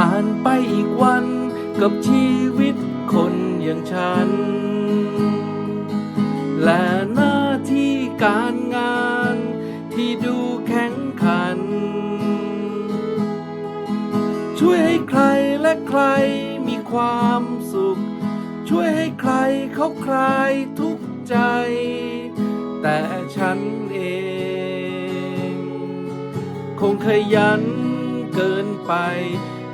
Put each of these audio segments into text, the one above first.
่านไปอีกับชีวิตคนอย่างฉัน และหน้าที่การงานที่ดูแข็งขัน ช่วยให้ใครและใครมีความสุข ช่วยให้ใครเขาคลายทุกข์ใจ แต่ฉันเอง คงขยันเกินไป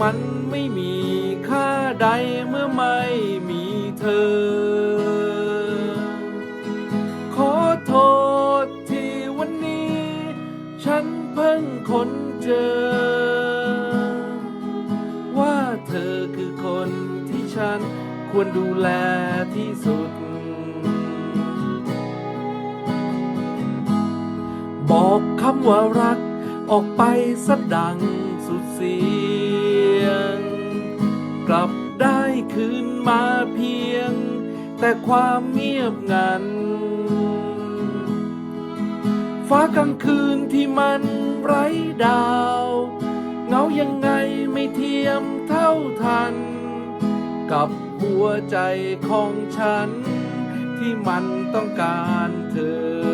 มันไม่มีค่าใดเมื่อไม่มีเธอ ขอโทษที่วันนี้ ฉันเพิ่งค้นเจอ ว่าเธอคือคนที่ฉันควรดูแลที่สุด บอกคำว่ารักออกไปสดังสุดเสียง ลับได้คืนมาเพียง แต่ความเงียบงัน ฟ้ากลางคืนที่มันไร้ดาว เงายังไงไม่เทียมเท่าทัน กับหัวใจของฉัน ที่มันต้องการเธอ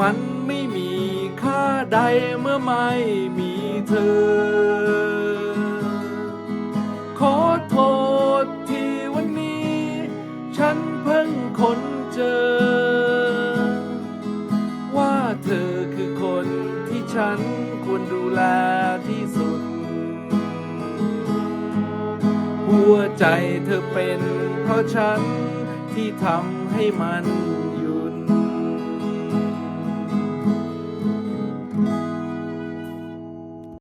มันไม่มีค่าใดเมื่อไม่มีเธอ ขอโทษที่วันนี้ ฉันเพิ่งค้นเจอ ว่าเธอคือคนที่ฉันควรดูแลที่สุด หัวใจเธอเป็นเพราะฉันที่ทำให้มัน